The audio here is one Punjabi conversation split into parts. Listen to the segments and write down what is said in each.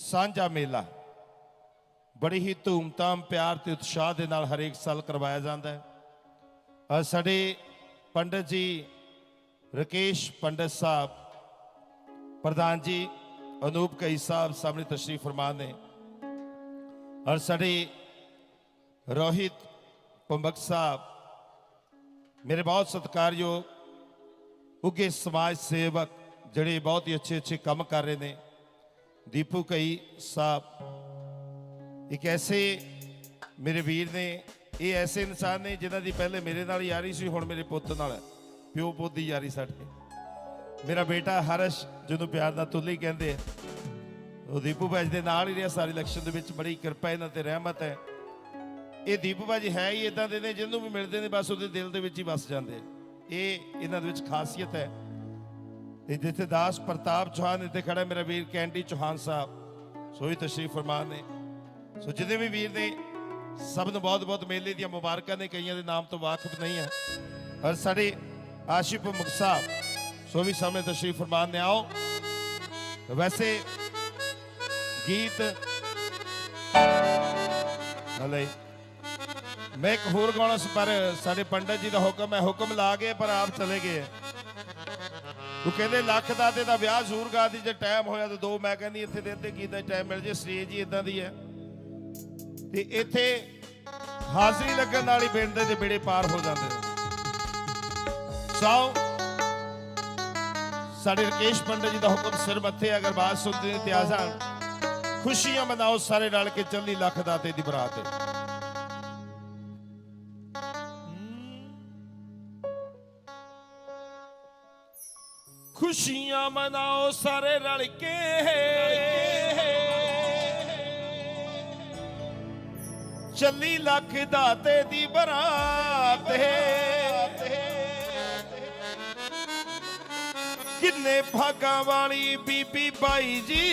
ਸਾਂਝਾ ਮੇਲਾ। ਬੜੀ ਹੀ ਧੂਮਧਾਮ, ਪਿਆਰ ਤੇ ਉਤਸ਼ਾਹ ਦੇ ਨਾਲ ਹਰੇਕ ਸਾਲ ਕਰਵਾਇਆ ਜਾਂਦਾ ਹੈ। ਔਰ ਸਾਡੇ ਪੰਡਤ ਜੀ ਰਕੇਸ਼ ਪੰਡਤ ਸਾਹਿਬ, ਪ੍ਰਧਾਨ ਜੀ ਅਨੂਪ ਕਈ ਸਾਹਿਬ ਸਾਹਮਣੇ ਤਸ਼ਰੀਫ ਫਰਮਾਨ ਨੇ। ਔਰ ਸਾਡੇ ਰੋਹਿਤ ਪੰਬਕ ਸਾਹਿਬ, ਮੇਰੇ ਬਹੁਤ ਸਤਿਕਾਰਯੋਗ ਉੱਗੇ ਸਮਾਜ ਸੇਵਕ, ਜਿਹੜੇ ਬਹੁਤ ਹੀ ਅੱਛੇ ਅੱਛੇ ਕੰਮ ਕਰ ਰਹੇ ਨੇ। ਦੀਪੂ ਕਈ ਸਾਹਿਬ, ਇੱਕ ਐਸੇ ਮੇਰੇ ਵੀਰ ਨੇ, ਇਹ ਐਸੇ ਇਨਸਾਨ ਨੇ ਜਿਨ੍ਹਾਂ ਦੀ ਪਹਿਲੇ ਮੇਰੇ ਨਾਲ ਯਾਰੀ ਸੀ, ਹੁਣ ਮੇਰੇ ਪੁੱਤ ਨਾਲ ਪਿਓ ਪੁੱਤ ਦੀ ਯਾਰੀ ਸਾਡੇ ਮੇਰਾ ਬੇਟਾ ਹਰਸ਼, ਜਿਹਨੂੰ ਪਿਆਰ ਨਾਲ ਤੁੱਲੀ ਕਹਿੰਦੇ ਆ, ਉਹ ਦੀਪੂ ਭਾਜੀ ਦੇ ਨਾਲ ਹੀ ਰਿਹਾ, ਸਾਰੀ ਇਲੈਕਸ਼ਨ ਦੇ ਵਿੱਚ ਬੜੀ ਕਿਰਪਾ ਇਹਨਾਂ ਤੇ ਰਹਿਮਤ ਹੈ। ਇਹ ਦੀਪੂ ਭਾਜੀ ਹੈ ਹੀ ਇਦਾਂ ਦੇ ਨੇ, ਜਿਹਨੂੰ ਵੀ ਮਿਲਦੇ ਨੇ, ਬਸ ਉਹਦੇ ਦਿਲ ਦੇ ਵਿੱਚ ਹੀ ਵਸ ਜਾਂਦੇ ਇਹ ਇਹਨਾਂ ਦੇ ਵਿੱਚ ਖਾਸੀਅਤ ਹੈ। ਤੇ ਜਿੱਥੇ ਦਾਸ ਪ੍ਰਤਾਪ ਚੌਹਾਨ ਇੱਥੇ ਖੜਾ ਮੇਰਾ ਵੀਰ ਕੈਂਡੀ ਚੌਹਾਨ ਸਾਹਿਬ। ਸੋਈ ਤਸ਼ਰੀਫ ਫਰਮਾਨ ਨੇ। ਸੋ ਜਿਹਦੇ ਵੀ ਵੀਰ ਨੇ, ਸਭ ਨੂੰ ਬਹੁਤ ਬਹੁਤ ਮੇਲੇ ਦੀਆਂ ਮੁਬਾਰਕਾਂ ਨੇ, ਕਈਆਂ ਦੇ ਨਾਮ ਤੋਂ ਵਾਕਿਫ ਨਹੀਂ ਹੈ। ਔਰ ਸਾਡੇ ਆਸ਼ਿਫ ਮੁਖ ਸਾਹਿਬ, ਸੋ ਵੀ ਸਾਹਮਣੇ ਤਸ਼ਰੀਫ ਫਰਮਾਨ ਨੇ, ਆਓ। ਵੈਸੇ ਗੀਤ ਹਲੇ ਮੈਂ ਇੱਕ ਹੋਰ ਗਾਉਣਾ ਸੀ, ਪਰ ਸਾਡੇ ਪੰਡਤ ਜੀ ਦਾ ਹੁਕਮ ਹੈ, ਹੁਕਮ ਲਾ ਗਏ, ਪਰ ਆਪ ਚਲੇ ਗਏ ਉਹ ਕਹਿੰਦੇ ਲੱਖ ਦਾ ਤੇ ਦਾ ਵਿਆਹ ਜ਼ਰੂਰ ਗਾ ਦੀ, ਜੇ ਟਾਈਮ ਹੋਇਆ ਤਾਂ ਦੋ। ਮੈਂ ਕਹਿੰਦੀ ਇੱਥੇ ਦੇ ਅੱਧੇ ਗੀਤ ਟਾਈਮ ਮਿਲ ਜੇ ਸਟੇਜ ਹੀ ਇਦਾਂ ਦੀ ਹੈ। ਤੇ ਇੱਥੇ ਹਾਜ਼ਰੀ ਲੱਗਣ ਨਾਲ ਹੀ ਪਿੰਡ ਦੇ ਤੇ ਬੇੜੇ ਪਾਰ ਹੋ ਜਾਂਦੇ ਨੇ। ਸੋ ਸਾਡੇ ਰਕੇਸ਼ ਪੰਡਤ ਜੀ ਦਾ ਹੁਕਮ ਸਿਰ ਮੱਥੇ ਅਗਰ ਬਾਤ ਸੁਣਦੇ ਨੇ ਤੇ ਆ ਖੁਸ਼ੀਆਂ ਮਨਾਓ ਸਾਰੇ ਰਲ ਕੇ, ਚੱਲੀ ਲੱਖ ਦਾਤੇ ਦੀ ਬਰਾਤ ਹੈ ਖੁਸ਼ੀਆਂ ਮਨਾਓ ਸਾਰੇ ਰਲ ਕੇ। ਚੱਲੀ ਲੱਖ ਦਾਤੇ ਦੀ ਬਰਾਤ ਕਿੰਨੇ ਭਾਗਾਂ ਵਾਲੀ ਬੀਬੀ ਬਾਈ ਜੀ।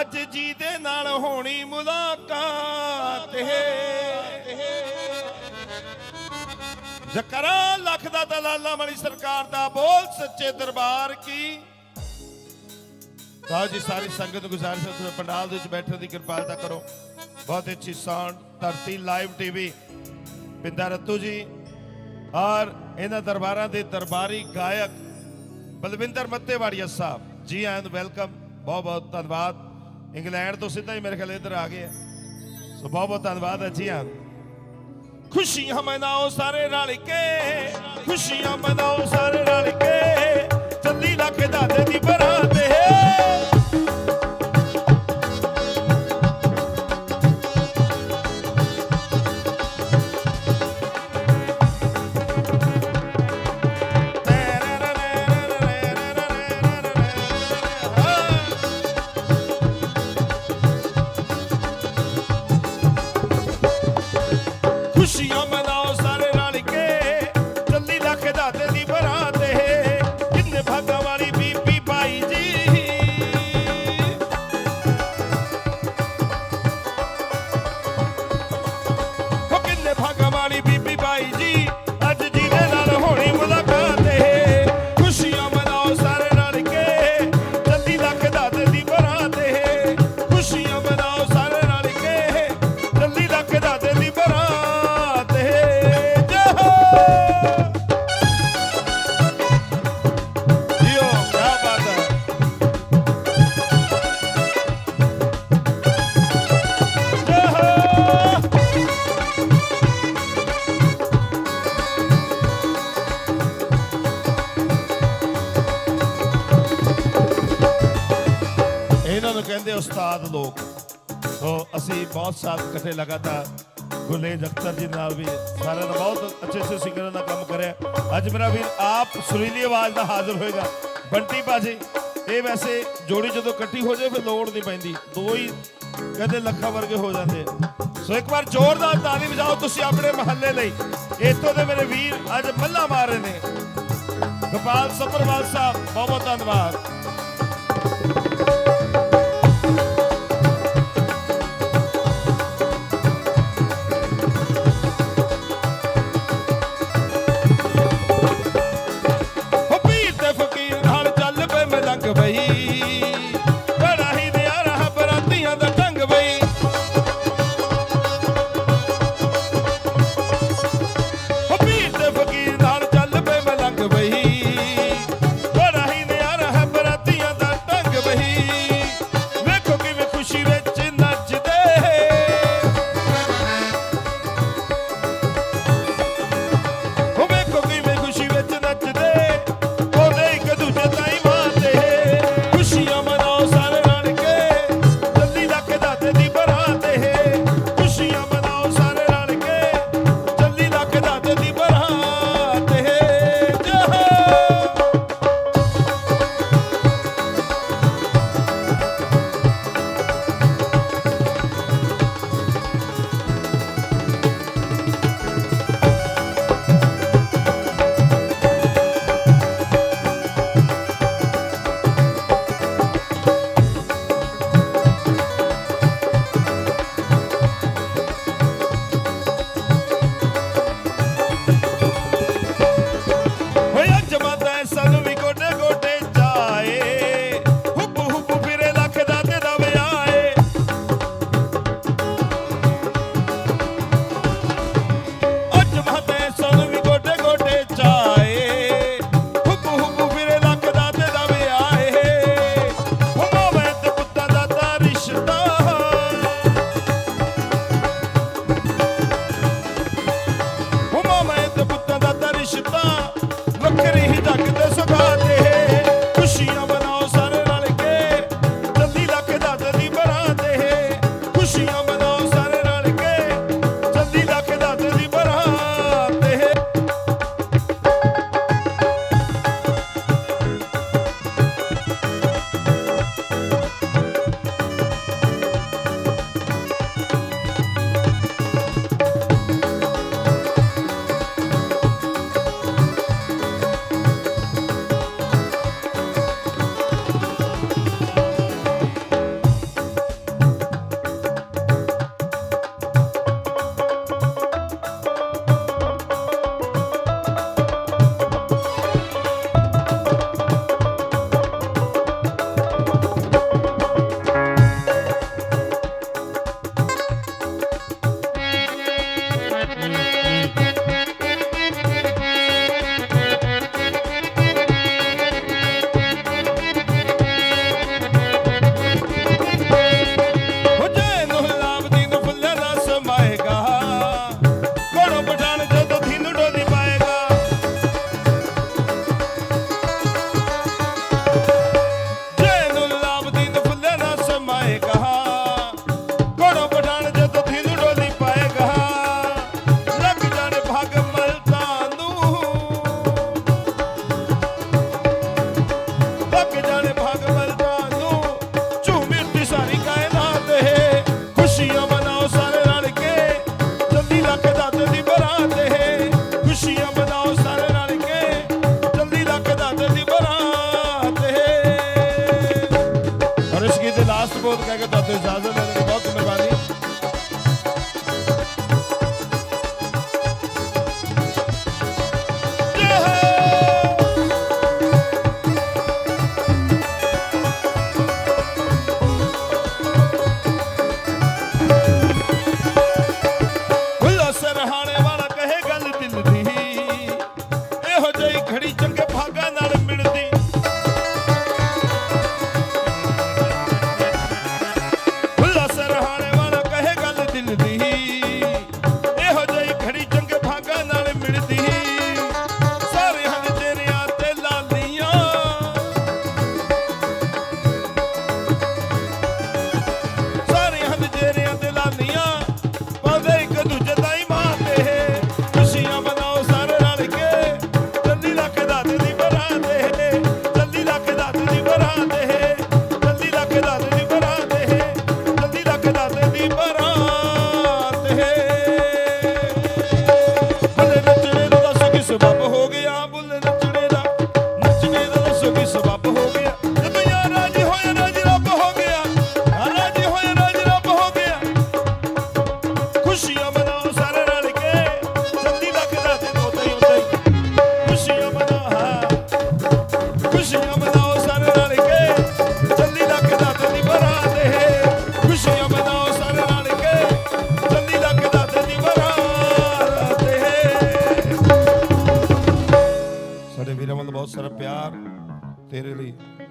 ਅੱਜ ਜੀ ਦੇ ਨਾਲ ਹੋਣੀ ਮੁਲਾਕਾਤ ਜ਼ਕਰਾ ਲੱਖ ਦਾ ਦਲਾਲਾ ਵਾਲੀ ਸਰਕਾਰ ਦਾ ਬੋਲ, ਸੱਚੇ ਦਰਬਾਰ ਕੀ? ਤਾਂ ਜੀ, ਸਾਰੀ ਸੰਗਤ ਨੂੰ ਗੁਜ਼ਾਰਿਸ਼ ਹੈ, ਤੁਸੀਂ ਪੰਡਾਲ ਦੇ ਵਿੱਚ ਬੈਠਣ ਦੀ ਕਿਰਪਾਲਤਾ ਕਰੋ। ਬਹੁਤ ਅੱਛੀ ਸਾਊਂਡ ਧਰਤੀ ਲਾਈਵ ਟੀਵੀ ਪਿੰਦਾ ਰੱਤੂ ਜੀ, ਔਰ ਇਹਨਾਂ ਦਰਬਾਰਾਂ ਦੇ ਦਰਬਾਰੀ ਗਾਇਕ ਬਲਵਿੰਦਰ ਮੱਤੇਵਾੜੀਆ ਸਾਹਿਬ, ਜੀ ਐਂਡ ਵੈਲਕਮ, ਬਹੁਤ ਬਹੁਤ ਧੰਨਵਾਦ। ਇੰਗਲੈਂਡ ਤੋਂ ਸਿੱਧਾ ਹੀ ਮੇਰੇ ਖਿਆਲ ਇੱਧਰ ਆ ਗਏ ਆ। ਸੋ ਬਹੁਤ ਬਹੁਤ ਧੰਨਵਾਦ ਹੈ ਜੀ ਹਾਂ ਖੁਸ਼ੀਆਂ ਮਨਾਓ ਸਾਰੇ ਰਲ ਕੇ, ਖੁਸ਼ੀਆਂ ਮਨਾਓ ਸਾਰੇ ਰਲ ਕੇ। ਚੱਲੀ ਲੱਖ ਦਾਦੇ ਦੀ ਬਰਾਤ ਕਹਿੰਦੇ, ਉਸਤਾਦ ਲੋਕ ਸੋ ਅਸੀਂ ਬਹੁਤ ਸਾਲ ਇਕੱਠੇ ਲਗਾਤਾਰ ਗੁਲੇ ਅਖਤਰ ਜੀ ਨਾਲ ਵੀ ਸਾਰਿਆਂ ਦਾ ਬਹੁਤ ਅੱਛੇ ਅੱਛੇ ਸਿੰਗਰਾਂ ਦਾ ਕੰਮ ਕਰਿਆ। ਅੱਜ ਮੇਰਾ ਵੀਰ ਆਪ ਸੁਰੀਲੀ ਆਵਾਜ਼ ਦਾ ਹਾਜ਼ਰ ਹੋਏਗਾ। ਬੰਟੀ ਬਾਜੀ ਇਹ ਵੈਸੇ ਜੋੜੀ ਜਦੋਂ ਇਕੱਠੀ ਹੋ ਜਾਏ, ਫਿਰ ਲੋੜ ਨਹੀਂ ਪੈਂਦੀ। ਦੋ ਹੀ ਕਹਿੰਦੇ ਲੱਖਾਂ ਵਰਗੇ ਹੋ ਜਾਂਦੇ ਸੋ ਇੱਕ ਵਾਰ ਜ਼ੋਰਦਾਰ ਤਾਲੀ ਵਜਾਓ ਤੁਸੀਂ ਆਪਣੇ ਮਹੱਲੇ ਲਈ। ਇੱਥੋਂ ਦੇ ਮੇਰੇ ਵੀਰ ਅੱਜ ਮੱਲਾ ਮਾਰ ਰਹੇ ਨੇ। ਗੋਪਾਲ ਸੱਭਰਵਾਲ ਸਾਹਿਬ ਬਹੁਤ ਬਹੁਤ ਧੰਨਵਾਦ। ਹੋ ਗੀਤ ਦੇ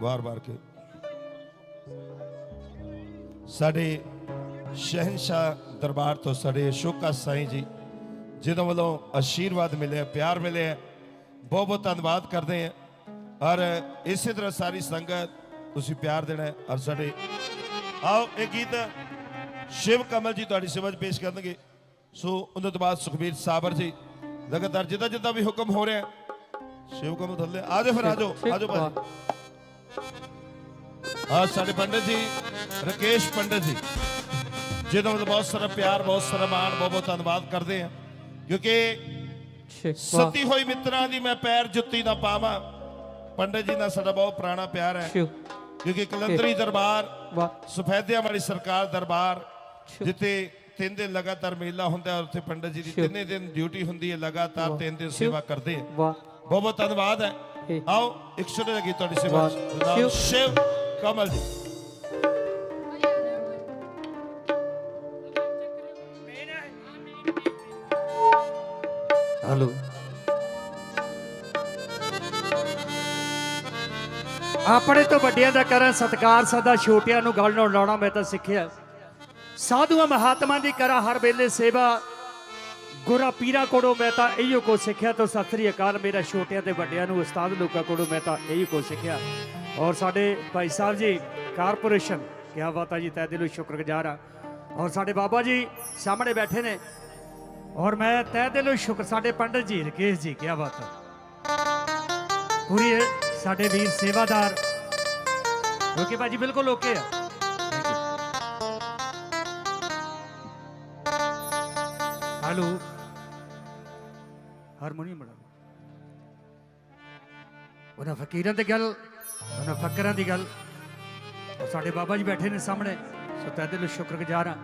ਵਾਰ-ਵਾਰ ਕੇ। ਸਾਡੇ ਸ਼ਹਿਨशाह ਦਰਬਾਰ ਤੋਂ ਸਾਡੇ ਅਸ਼ੋਕਾ ਸਾਈਂ ਜੀ ਜਿਨ੍ਹਾਂ ਵੱਲੋਂ ਆਸ਼ੀਰਵਾਦ ਮਿਲਿਆ ਪਿਆਰ ਮਿਲਿਆ ਬਹੁਤ ਬਹੁਤ ਧੰਨਵਾਦ ਕਰਦੇ ਹਾਂ ਔਰ ਇਸੇ ਤਰ੍ਹਾਂ ਸਾਰੀ ਸੰਗਤ ਤੁਸੀਂ ਪਿਆਰ ਦੇਣਾ ਔਰ ਸਾਡੇ, ਆਓ ਇਹ ਗੀਤ ਸ਼ਿਵ ਕਮਲ ਜੀ ਤੁਹਾਡੀ ਸੇਵਾ 'ਚ ਪੇਸ਼ ਕਰਨਗੇ। ਸੋ ਉਹਨਾਂ ਤੋਂ ਬਾਅਦ ਸੁਖਬੀਰ ਸਾਬਰ ਜੀ, ਲਗਾਤਾਰ ਜਿੱਦਾਂ ਜਿੱਦਾਂ ਵੀ ਹੁਕਮ ਹੋ ਰਿਹਾ, ਸ਼ਿਵ ਕਮਲ ਥੱਲੇ, ਆ ਜਾਓ ਫਿਰ, ਆ ਜਾਓ ਆ ਜਾਓ ਭਾਜੀ। ਆ ਸਾਡੇ ਪੰਡਤ ਜੀ ਰਕੇਸ਼ ਪੰਡਤ ਜੀ ਜਿਹਨਾਂ ਵੱਲੋਂ ਬਹੁਤ ਸਾਰਾ ਪਿਆਰ ਬਹੁਤ ਸਾਰਾ ਮਾਣ ਬਹੁਤ ਬਹੁਤ ਧੰਨਵਾਦ ਕਰਦੇ ਆ ਕਿਉਂਕਿ ਸਤੀ ਹੋਈ ਮਿੱਤਰਾਂ ਦੀ ਮੈਂ ਪੈਰ ਜੁੱਤੀ ਨਾ ਪਾਵਾਂ। ਪੰਡਤ ਜੀ ਨਾਲ ਸਾਡਾ ਬਹੁਤ ਪੁਰਾਣਾ ਪਿਆਰ ਹੈ। ਕਿਉਂਕਿ ਕਲੰਦਰੀ ਦਰਬਾਰ ਸਫੈਦਿਆਂ ਵਾਲੀ ਸਰਕਾਰ ਦਰਬਾਰ ਜਿੱਥੇ ਤਿੰਨ ਦਿਨ ਲਗਾਤਾਰ ਮੇਲਾ ਹੁੰਦਾ ਹੈ ਉੱਥੇ ਪੰਡਤ ਜੀ ਦੀ ਤਿੰਨੇ ਦਿਨ ਡਿਊਟੀ ਹੁੰਦੀ ਹੈ ਲਗਾਤਾਰ ਤਿੰਨ ਦਿਨ ਸੇਵਾ ਕਰਦੇ ਆ ਬਹੁਤ ਬਹੁਤ ਧੰਨਵਾਦ ਹੈ। ਇਹ- ਆਓ ਇੱਕ ਛੋਟਾ ਜਿਹਾ ਗੀਤ ਤੁਹਾਡੀ ਸੇਵਾ ਵਾਹ। ਚ। ਨਾਮ ਸ਼ਿਵ- ਸ਼ਿਵ ਕਮਲ ਜੀ। ਹਲੋ। ਆਪਣੇ ਤੋਂ ਵੱਡਿਆਂ ਦਾ ਕਰਾਂ ਸਤਕਾਰ ਸਦਾ ਛੋਟਿਆਂ ਨੂੰ ਗੱਲ ਨਾਲ ਲਾਉਣਾ ਮੈਂ ਤਾਂ ਸਿੱਖਿਆ। ਸਾਧੂਆਂ ਮਹਾਤਮਾ ਦੀ ਕਰਾਂ ਹਰ ਵੇਲੇ ਸੇਵਾ। ਗੁਰਾਂ ਪੀਰਾਂ ਕੋਲੋਂ ਮੈਂ ਤਾਂ ਇਹੀਓ ਕੋ ਸਿੱਖਿਆ ਤੋਂ ਸਤਿ ਸ੍ਰੀ ਅਕਾਲ। ਮੇਰਾ ਛੋਟਿਆਂ ਤੇ ਵੱਡਿਆਂ ਨੂੰ, ਉਸਤਾਦ ਲੋਕਾਂ ਕੋਲੋਂ ਮੈਂ ਤਾਂ ਇਹੀਓ ਕੋ ਸਿੱਖਿਆ। ਔਰ ਸਾਡੇ ਭਾਈ ਸਾਹਿਬ ਜੀ, ਕਾਰਪੋਰੇਸ਼ਨ, ਕਿਆ ਬਾਤ ਆ ਜੀ ਤੈ ਦਿਲੋਂ ਸ਼ੁਕਰਗੁਜ਼ਾਰ ਆ। ਔਰ ਸਾਡੇ ਬਾਬਾ ਜੀ ਸਾਹਮਣੇ ਬੈਠੇ ਨੇ। ਔਰ ਮੈਂ ਤਹਿ ਦਿਲੋਂ ਸ਼ੁਕਰ, ਸਾਡੇ ਪੰਡਤ ਜੀ, ਰਕੇਸ਼ ਜੀ, ਕਿਆ ਬਾਤ ਹੈ ਪੂਰੀ ਸਾਡੇ ਵੀਰ ਸੇਵਾਦਾਰ। ਓਕੇ ਭਾਜੀ, ਬਿਲਕੁਲ ਓਕੇ ਆ। ਹੈਲੋ ਹਾਰਮੋਨੀਅਮ ਬੜਾ ਉਹਨਾਂ ਫਕੀਰਾਂ ਦੀ ਗੱਲ ਉਹਨਾਂ ਫਕਰਾਂ ਦੀ ਗੱਲ। ਸਾਡੇ ਬਾਬਾ ਜੀ ਬੈਠੇ ਨੇ ਸਾਹਮਣੇ। ਸੋ ਤਹਿ ਦਿਲੋਂ ਸ਼ੁਕਰਗੁਜ਼ਾਰ ਹਾਂ।